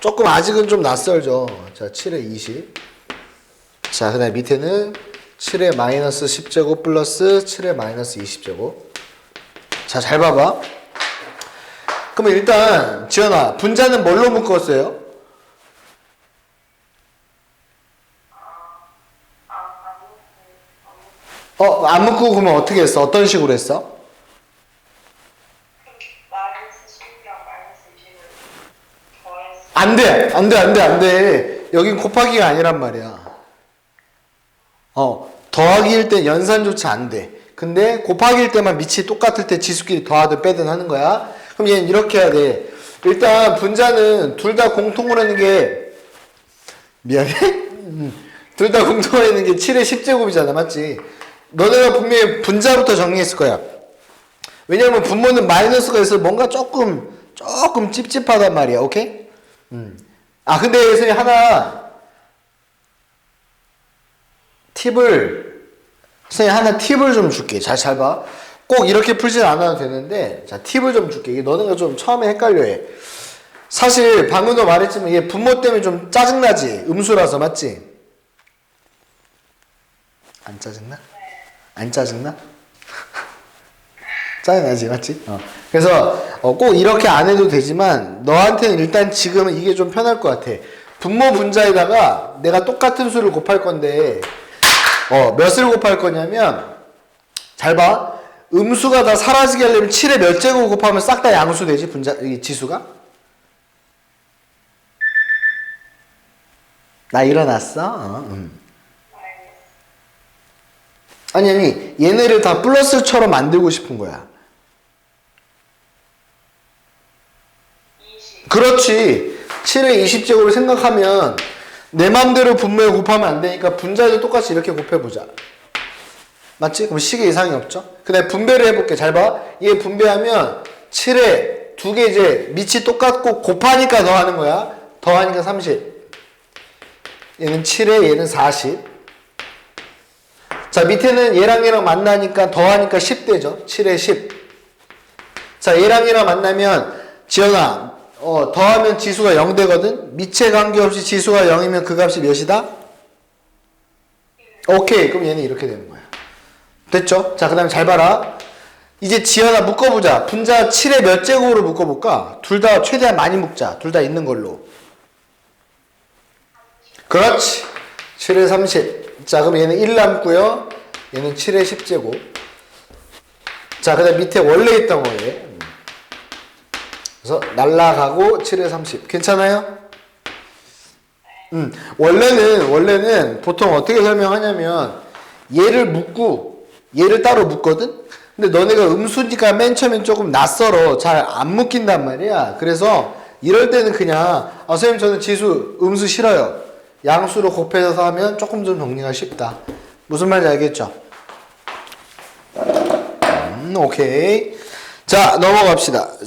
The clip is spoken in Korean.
조금 아직은 좀 낯설죠. 자, 7에 20. 자, 그 다음에 밑에는 7에 마이너스 10제곱 플러스 7에 마이너스 20제곱. 자, 잘 봐봐. 그러면 일단, 지연아, 분자는 뭘로 묶었어요? 어, 안 묶고 그러면 어떻게 했어? 어떤 식으로 했어? 마이너스 10이랑 마이너스 20을 더했어. 안 돼! 안 돼, 안 돼, 안 돼. 여긴 곱하기가 아니란 말이야. 어, 더하기일 때 연산조차 안 돼. 근데 곱하기일 때만 밑이 똑같을 때 지수끼리 더하든 빼든 하는 거야. 그럼 얘는 이렇게 해야 돼. 일단 분자는 둘 다 공통으로 하는 게 미안해? 둘 다 공통으로 하는 게 7의 10제곱이잖아. 맞지? 너네가 분명히 분자부터 정리했을 거야. 왜냐면 분모는 마이너스가 있어서 뭔가 조금 조금 찝찝하단 말이야. 오케이? 음. 아 근데 선생님 하나 팁을 선생님 하나 팁을 좀 줄게. 잘 잘 봐. 꼭 이렇게 풀진 않아도 되는데 자 팁을 좀 줄게. 이게 너네가 좀 처음에 헷갈려 해. 사실 방금도 말했지만 이게 분모 때문에 좀 짜증나지. 음수라서 맞지? 안 짜증나? 안 짜증나? 짜증나지 맞지? 어. 그래서 어, 꼭 이렇게 안 해도 되지만 너한테는 일단 지금은 이게 좀 편할 것 같아. 분모 분자에다가 내가 똑같은 수를 곱할 건데 어, 몇을 곱할 거냐면 잘 봐. 음수가 다 사라지게 하려면 7에 몇 제곱 곱하면 싹 다 양수 되지 분자 이 지수가? 나 일어났어? 어, 음. 아니 아니 얘네를 다 플러스처럼 만들고 싶은 거야. 그렇지. 7의 20제곱을 생각하면 내 맘대로 분모에 곱하면 안 되니까 분자도 똑같이 이렇게 곱해보자. 맞지? 그럼 식의 이상이 없죠? 그 다음에 분배를 해볼게. 잘 봐. 얘 분배하면 7에 두 개 이제 밑이 똑같고 곱하니까 더하는 거야. 더하니까 30. 얘는 7에 얘는 40. 자, 밑에는 얘랑 얘랑 만나니까 더하니까 10 되죠? 7에 10. 자, 얘랑 얘랑 만나면 지연아, 어, 더하면 지수가 0 되거든? 밑에 관계없이 지수가 0이면 그 값이 몇이다? 오케이. 그럼 얘는 이렇게 되는 거야. 됐죠? 자, 그 다음에 잘 봐라. 이제 지연아 묶어보자. 분자 7에 몇 제곱으로 묶어볼까? 둘 다 최대한 많이 묶자. 둘 다 있는 걸로. 그렇지. 7에 30. 자, 그럼 얘는 1 남고요. 얘는 7에 10제곱. 자, 그 다음 밑에 원래 있던 거에. 그래서 날라가고 7에 30. 괜찮아요? 음, 원래는, 원래는 보통 어떻게 설명하냐면 얘를 묶고 얘를 따로 묶거든? 근데 너네가 음수니까 맨 처음엔 조금 낯설어. 잘 안 묶인단 말이야. 그래서 이럴 때는 그냥, 아, 선생님 저는 지수, 음수 싫어요. 양수로 곱해서 하면 조금 좀 정리가 쉽다. 무슨 말인지 알겠죠? 음, 오케이. 자, 넘어갑시다.